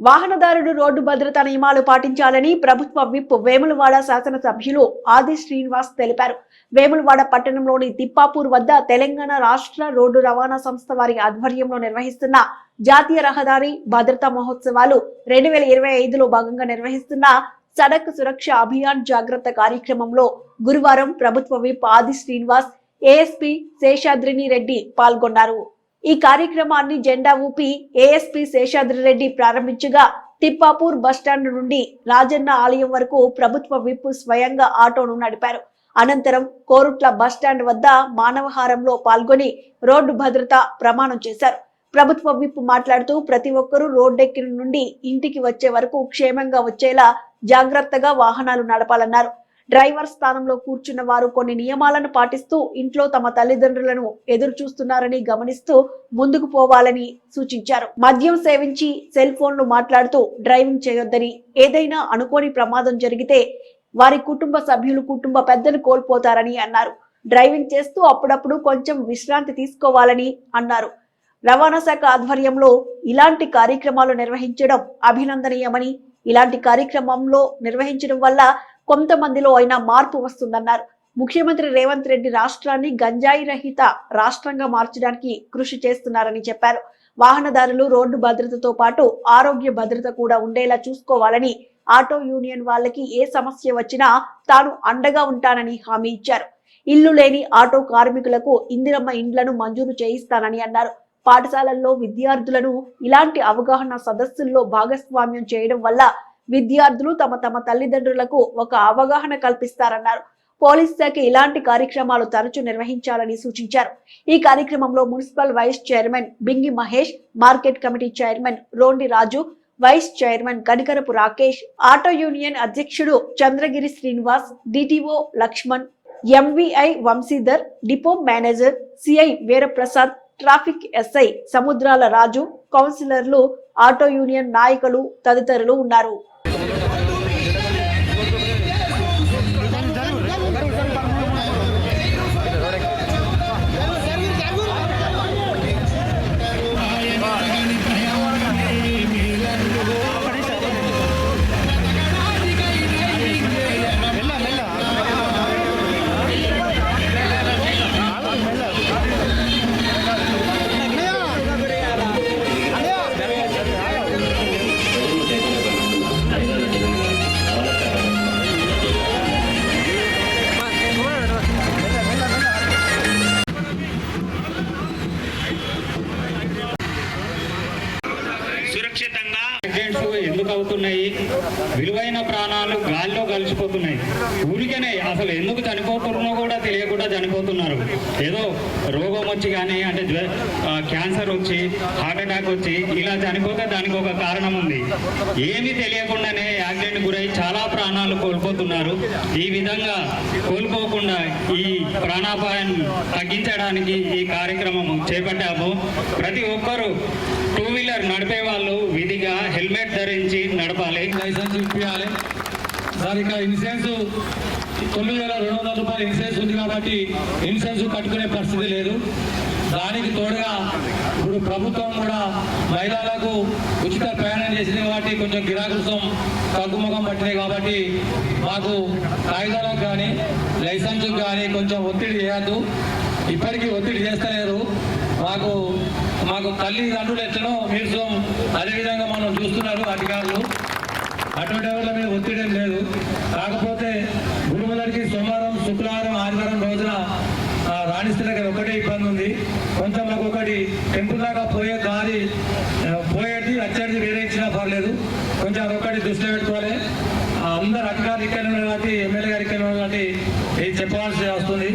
వాహనదారుడు road భద్రతా నియమాలు పాటించాలని ప్రభుత్వ విప్ వేములవాడ శాసనసభ్యులు ఆది శ్రీనివాస్ తెలిపారు. వేములవాడ పట్టణంలోని తిప్పాపూర్ వద్ద తెలంగాణ రాష్ట్ర రోడ్డు రవాణా సంస్థ వారి ఆధ్వర్యంలో నిర్వహిస్తున్న జాతీయ రహదారి భద్రతా మహోత్సవాలు రెండు వేల ఇరవై ఐదులో భాగంగా నిర్వహిస్తున్న సడక్ సురక్ష అభియాన్ జాగ్రత్త కార్యక్రమంలో గురువారం ప్రభుత్వ విప్ ఆది శ్రీనివాస్ ఏఎస్పీ శేషాద్రిని రెడ్డి పాల్గొన్నారు. ఈ కార్యక్రమాన్ని జెండా ఊపి ఏఎస్పీ శేషాద్రి రెడ్డి ప్రారంభించగా తిప్పాపూర్ బస్టాండ్ నుండి రాజన్న ఆలయం వరకు ప్రభుత్వ విప్ స్వయంగా ఆటోను నడిపారు. అనంతరం కోరుట్ల బస్టాండ్ వద్ద మానవహారంలో పాల్గొని రోడ్డు భద్రత ప్రమాణం చేశారు. ప్రభుత్వ విప్ మాట్లాడుతూ ప్రతి ఒక్కరూ రోడ్డెక్కిన నుండి ఇంటికి వచ్చే వరకు క్షేమంగా వచ్చేలా జాగ్రత్తగా వాహనాలు నడపాలన్నారు. డ్రైవర్ స్థానంలో కూర్చున్న వారు కొన్ని నియమాలను పాటిస్తూ ఇంట్లో తమ తల్లిదండ్రులను ఎదురు చూస్తున్నారని గమనిస్తూ ముందుకు పోవాలని సూచించారు. మద్యం సేవించి సెల్ ఫోన్లు మాట్లాడుతూ డ్రైవింగ్ చేయొద్దని ఏదైనా అనుకోని ప్రమాదం జరిగితే వారి కుటుంబ సభ్యులు కుటుంబ పెద్దలు కోల్పోతారని అన్నారు. డ్రైవింగ్ చేస్తూ అప్పుడప్పుడు కొంచెం విశ్రాంతి తీసుకోవాలని అన్నారు. రవాణా శాఖ ఆధ్వర్యంలో ఇలాంటి కార్యక్రమాలు నిర్వహించడం అభినందనీయమని ఇలాంటి కార్యక్రమంలో నిర్వహించడం వల్ల కొంతమందిలో అయినా మార్పు వస్తుందన్నారు. ముఖ్యమంత్రి రేవంత్ రెడ్డి రాష్ట్రాన్ని గంజాయి రహిత రాష్ట్రంగా మార్చడానికి కృషి చేస్తున్నారని చెప్పారు. వాహనదారులు రోడ్డు భద్రతతో పాటు ఆరోగ్య భద్రత కూడా ఉండేలా చూసుకోవాలని ఆటో యూనియన్ వాళ్ళకి ఏ సమస్య వచ్చినా తాను అండగా ఉంటానని హామీ ఇచ్చారు. ఇల్లు లేని ఆటో కార్మికులకు ఇందిరమ్మ ఇండ్లను మంజూరు చేయిస్తానని అన్నారు. పాఠశాలల్లో విద్యార్థులను ఇలాంటి అవగాహన సదస్సుల్లో భాగస్వామ్యం చేయడం వల్ల విద్యార్థులు తమ తమ తల్లిదండ్రులకు ఒక అవగాహన కల్పిస్తారన్నారు. పోలీస్ శాఖ ఇలాంటి కార్యక్రమాలు తరచూ నిర్వహించాలని సూచించారు. ఈ కార్యక్రమంలో municipal vice chairman Bingi Mahesh market committee chairman Rondi Raju vice chairman Kanikarapu Rakesh auto union అధ్యక్షుడు Chandragiri Srinivas DTO Laxman MVI Vamshidhar depot manager CI Veeraprasad traffic SI Samudrala Raju కౌన్సిలర్లు ఆటో యూనియన్ నాయకులు తదితరులు ఉన్నారు. అవుతున్నాయి. విలువైన ప్రాణాలు గాల్లో కలిసిపోతున్నాయి. ఊరికనే అసలు ఎందుకు చనిపోతున్నారో కూడా తెలియకుండా చనిపోతున్నారు. ఏదో రోగం వచ్చి కానీ అంటే క్యాన్సర్ వచ్చి హార్ట్ అటాక్ వచ్చి ఇలా చనిపోతే దానికి ఒక కారణం ఉంది. ఏమీ తెలియకుండానే యాక్సిడెంట్ గురై చాలా ప్రాణాలు కోల్పోతున్నారు. ఈ విధంగా కోల్పోకుండా ఈ ప్రాణాపాయాన్ని తగ్గించడానికి ఈ కార్యక్రమం చేపట్టాము. ప్రతి ఒక్కరూ టూ వీలర్ నడిపే వాళ్ళు విధిగా హెల్మెట్ ధరించి నడపాలి. లైసెన్స్ ఇప్పించాలి సార్ ఇక్కడ ఇన్సూరెన్స్ తొమ్మిది వేల రెండు వందల రూపాయలు ఇన్సూరెన్స్ ఉంది కాబట్టి ఇన్సూరెన్స్ కట్టుకునే పరిస్థితి లేదు. దానికి తోడుగా ఇప్పుడు ప్రభుత్వం కూడా మహిళలకు ఉచిత ప్రయాణం చేసింది కాబట్టి కొంచెం గిరాకుసం తగ్గుముఖం పట్టినాయి కాబట్టి మాకు కాగితాలకు కానీ లైసెన్స్కి కానీ కొంచెం ఒత్తిడి చేయద్దు. ఇప్పటికీ ఒత్తిడి చేస్తలేరు. మాకు మాకు తల్లిదండ్రులు ఎట్లనో మీరు అదేవిధంగా మనం చూస్తున్నారు అధికారులు. అటువంటి వాళ్ళ మీద ఒత్తిడి లేదు. కాకపోతే గురుమలకి సోమవారం శుక్రవారం ఆదివారం రోజున ఆ, రాణిస్తున్న ఒకటే ఇబ్బంది ఉంది. కొంచెం మాకు ఒకటి టెంపుల్ దాకా పోయే దారి పోయేది వచ్చేది వేరే ఇచ్చినా పర్లేదు. కొంచెం అదొకటి దృష్టిలో పెట్టుకోవాలి. అందరు అధికారులు ఇక్కడ ఉన్నటువంటి ఎమ్మెల్యే గారు ఇక్కడ ఉన్నటువంటి ఇది చెప్పవలసి వస్తుంది.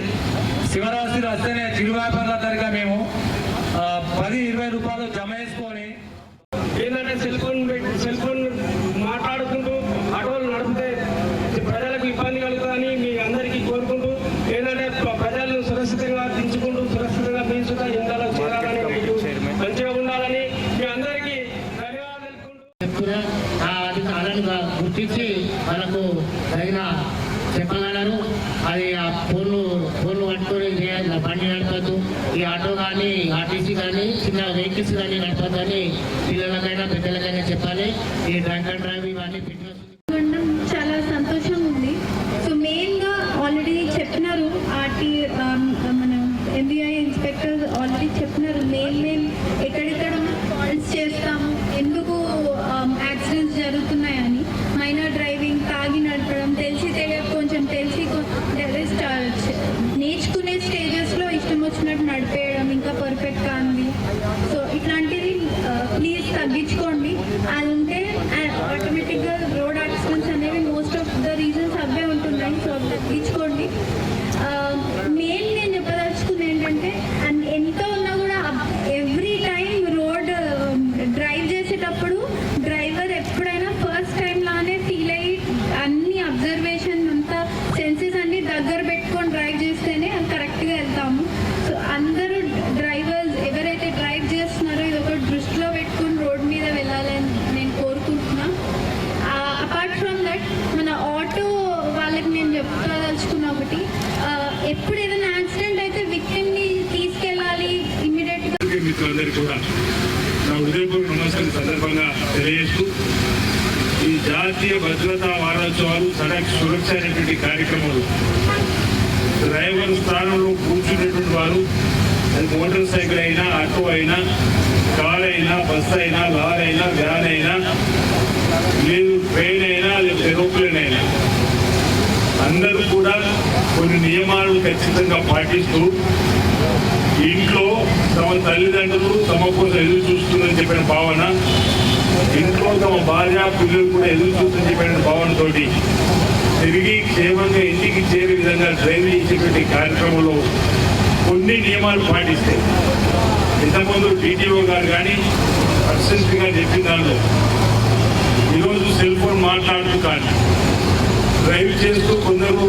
శివరాత్రి వస్తేనే చిరు వ్యాపారుల మేము పది ఇరవై రూపాయలు జమ చేసుకొని ఏంటంటే సెల్ ఫోన్ పెట్టి సెల్ ఫోన్ మాట్లాడుకుంటూ ఆటోలు నడిపితే ప్రజలకు ఇబ్బంది కలుగుతుందని మీ అందరికీ కోరుకుంటూ ఏంటంటే ప్ర- ప్రజలను సురక్షితంగా దించుకుంటూ సురక్షితంగా సుతా ఎంతలో చేరాలని మంచిగా ఉండాలని మీ అందరికీ అది కాదని గుర్తించి మనకు తగిన చెప్పగలరు. అది ఆ ఫోన్లు ఫోన్లు పట్టుకొని చేయాలి బండి నడపద్దు ఈ ఆటో కానీ ఆర్టీసీ కానీ నడపద్దని పిల్లలకైనా పెద్దలకైనా చెప్పాలి. ఈ డ్రంక్ అండ్ డ్రైవ్ ఇవన్నీ ఫిట్నెస్ తగ్గించుకోండి. జాతీయ భద్రతా వారోత్సవాలు సడక్ సురక్ష అనేటువంటి కార్యక్రమాలు. డ్రైవర్ స్థానంలో కూర్చున్నటువంటి వారు అది మోటార్ సైకిల్ అయినా ఆటో అయినా కార్ అయినా బస్ అయినా లారీ అయినా వ్యాన్ అయినా లేదు ట్రైన్ అయినా లేదు ఏరోప్లేన్ అయినా. అందరూ కూడా కొన్ని నియమాలను ఖచ్చితంగా పాటిస్తూ ఇంట్లో తమ తల్లిదండ్రులు తమ కోసం ఎదురు చూస్తుందని చెప్పిన భావన ఇంట్లో తమ భార్య పిల్లలు కూడా ఎదురు చూస్తుందని చెప్పిన భావనతో తిరిగి క్షేమంగా ఇంటికి చేరే విధంగా డ్రైవ్ చేసేటువంటి కార్యక్రమంలో కొన్ని నియమాలు పాటిస్తే. ఇంతకుముందు టీటీఓ గారు కానీ పర్సెంట్ గారు చెప్పిన దానిలో ఈరోజు సెల్ ఫోన్ మాట్లాడుతూ కానీ డ్రైవ్ చేస్తూ కొందరు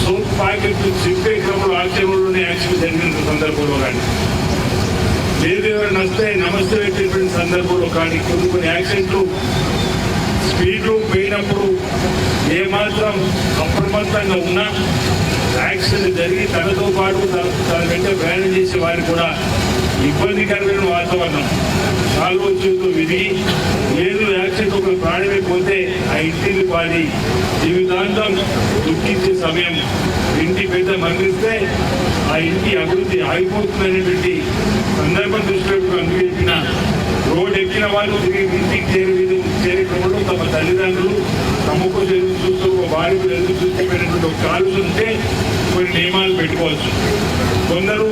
సోప్ ప్యాకెట్లు చింపే క్రమంలో ఆచరణలోనే యాక్సిడెంట్ జరిగిన సందర్భంలో కానీ ఏదేమైనా ఎవరైనా నమస్తే పెట్టేటువంటి సందర్భంలో కానీ కొన్ని కొన్ని యాక్సిడెంట్లు స్పీడ్లో పోయినప్పుడు ఏమాత్రం అప్రమత్తంగా ఉన్నా యాక్సిడెంట్ జరిగి తనతో పాటు తన తన వెంట ప్రయాణం చేసే వారికి కూడా ఇబ్బందికరమైన వాతావరణం. నాలుగో చేతితో విరిగి లేదు యాక్సిడెంట్ ఒక ప్రాణమే పోతే ఆ ఇంటిని పాడి జీవితాంతం దుఃఖించే సమయం. ఇంటి పెద్ద మరణిస్తే ఆ ఇంటి అభివృద్ధి ఆగిపోతుందనేటువంటి సందర్భం దృష్టిలో అందుకెళ్ళిన రోడ్ ఎక్కిన వాళ్ళు తిరిగి ఇంటికి చేరి చేరేటప్పుడు తమ తల్లిదండ్రులు తమకు ఎదురు చూస్తూ ఒక భార్యకు ఎదురు చూస్తూ పెట్టినటువంటి ఒక ఆలోచన ఉంటే కొన్ని నియమాలు పెట్టుకోవచ్చు కొందరు